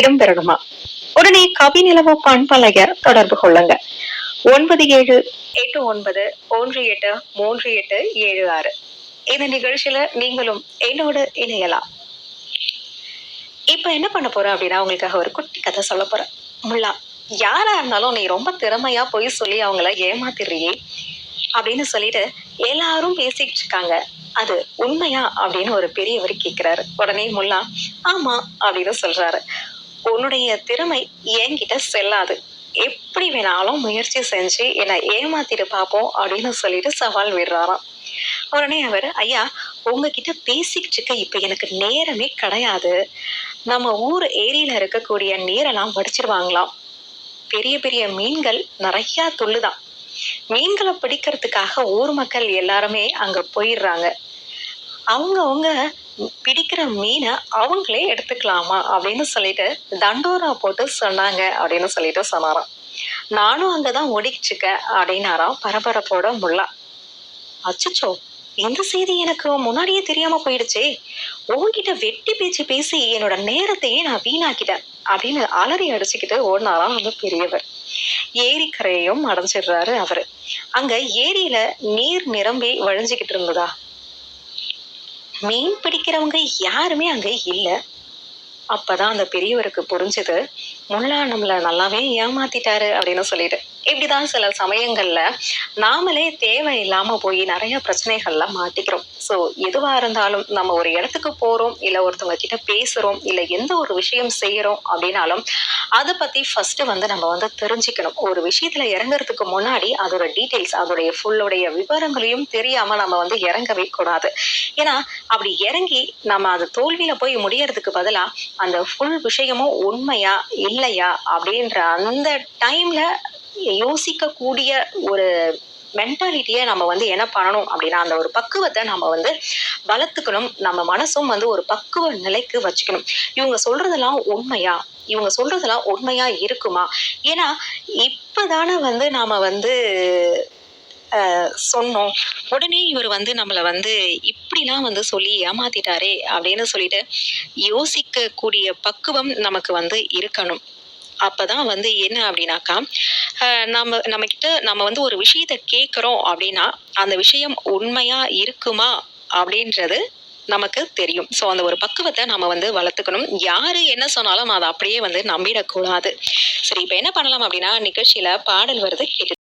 இடம்பெறணுமா? உடனே கவி நிலவு பண்பலைய தொடர்பு கொள்ளுங்க. ஒன்பது ஏழு. எட்டு ஒன்பது ஒன்று எட்டு மூன்று எட்டு ஏழு ஆறு. இந்த நிகழ்ச்சியில நீங்களும் என்னோடு இணையலாம். இப்ப என்ன பண்ண போறேன் அப்படின்னா உங்களுக்காக ஒரு குட்டி கதை சொல்ல போறேன். முல்லா யாரா இருந்தாலும் நீ ரொம்ப திறமையா போய் சொல்லி அவங்கள ஏமாத்திடுறியே அப்படின்னு சொல்லிட்டு எல்லாரும் பேசிட்டு இருக்காங்க. அது உண்மையா அப்படின்னு ஒரு பெரியவர் கேக்குறாரு. உடனே முல்லா ஆமா அப்படின்னு சொல்றாரு. உன்னுடைய திறமை என்கிட்ட செல்லாது. எப்படி வேணாலும் முயற்சி செஞ்சு என்னை ஏமாத்திட்டு பார்ப்போம் அப்படின்னு சொல்லிட்டு சவால் விடுறாராம். உடனே அவர் ஐயா உங்ககிட்ட பேசிக்கிட்டு இருக்க இப்போ எனக்கு நேரமே கிடையாது. நம்ம ஊர் ஏரியில இருக்கக்கூடிய நீரெல்லாம் வடிச்சிருவாங்களாம். பெரிய பெரிய மீன்கள் நிறைய துள்ளுதான் மீன்களை பிடிக்கிறதுக்காக ஊர் மக்கள் எல்லாருமே அங்க போயிடுறாங்க. அவங்க அவங்க பிடிக்கிற மீனை அவங்களே எடுத்துக்கலாமா அப்படின்னு சொல்லிட்டு தண்டோரா போட்டு சொன்னாங்க அப்படின்னு சொல்லிட்டு சொன்னாராம். நானும் அங்கதான் தான் இருக்கேன் அப்படின்னாராம் பரபரப்போட முல்லா. அச்சச்சோ இந்த செய்தி எனக்கு முன்னாடியே தெரியாம போயிடுச்சே. உன்கிட்ட வெட்டி பேச்சு பேசி என்னோட நேரத்தையே நான் வீணாக்கிட்டேன் அப்படின்னு அலறி அடிச்சுக்கிட்டு ஓடினாராம் அந்த பெரியவர். ஏரிக்கரையையும் அடைஞ்சிடுறாரு அவரு. அங்க ஏரியில நீர் நிரம்பி வழிஞ்சுக்கிட்டு இருந்ததா? மீன் பிடிக்கிறவங்க யாருமே அங்கே இல்லை. அப்பதான் அந்த பெரியவருக்கு புரிஞ்சது முல்லா நம்மளை நல்லாவே ஏமாத்திட்டாரு அப்படின்னு சொல்லிட்டு. இப்படிதான் சில சமயங்கள்ல நாமளே தேவையில்லாம போய் நிறைய பிரச்சனைகள்ல மாட்டிக்கிறோம். ஸோ எதுவா இருந்தாலும் நம்ம ஒரு இடத்துக்கு போறோம் இல்ல ஒருத்தவங்க கிட்ட பேசுறோம் இல்ல எந்த ஒரு விஷயம் செய்யறோம் அப்படின்னாலும் அதை பத்தி ஃபர்ஸ்ட் வந்து நம்ம வந்து தெரிஞ்சுக்கணும். ஒரு விஷயத்துல இறங்குறதுக்கு முன்னாடி அதோட டீட்டெயில்ஸ் அதோடைய ஃபுல்லுடைய விவரங்களையும் தெரியாம நம்ம வந்து இறங்கவே கூடாது. ஏன்னா அப்படி இறங்கி நம்ம அது தோல்வியில போய் முடியறதுக்கு பதிலா அந்த ஃபுல் விஷயமும் உண்மையா இல்லையா அப்படின்ற அந்த டைம்ல யோசிக்கக்கூடிய ஒரு மென்டாலிட்டியை நம்ம வந்து என்ன பண்ணணும் அப்படின்னா அந்த ஒரு பக்குவத்தை நம்ம வந்து வளர்த்துக்கணும். நம்ம மனசும் வந்து ஒரு பக்குவ நிலைக்கு வச்சுக்கணும். இவங்க சொல்றதெல்லாம் உண்மையா? இவங்க சொல்றதெல்லாம் உண்மையா இருக்குமா? ஏன்னா இப்பதானே வந்து நாம வந்து சொன்னோம். உடனே இவர் வந்து நம்மளை வந்து இப்படிலாம் வந்து சொல்லி ஏமாத்திட்டாரே அப்படின்னு சொல்லிட்டு யோசிக்கக்கூடிய பக்குவம் நமக்கு வந்து இருக்கணும். அப்பதான் வந்து என்ன அப்படின்னாக்கா நம்ம நம்ம கிட்ட நம்ம வந்து ஒரு விஷயத்தை கேட்குறோம் அப்படின்னா அந்த விஷயம் உண்மையா இருக்குமா அப்படின்றது நமக்கு தெரியும். ஸோ அந்த ஒரு பக்குவத்தை நம்ம வந்து வளர்த்துக்கணும். யாரு என்ன சொன்னாலும் அதை அப்படியே வந்து நம்பிடக்கூடாது. சரி இப்போ என்ன பண்ணலாம் அப்படின்னா நிகழ்ச்சியில பாடல் வருது கேட்டு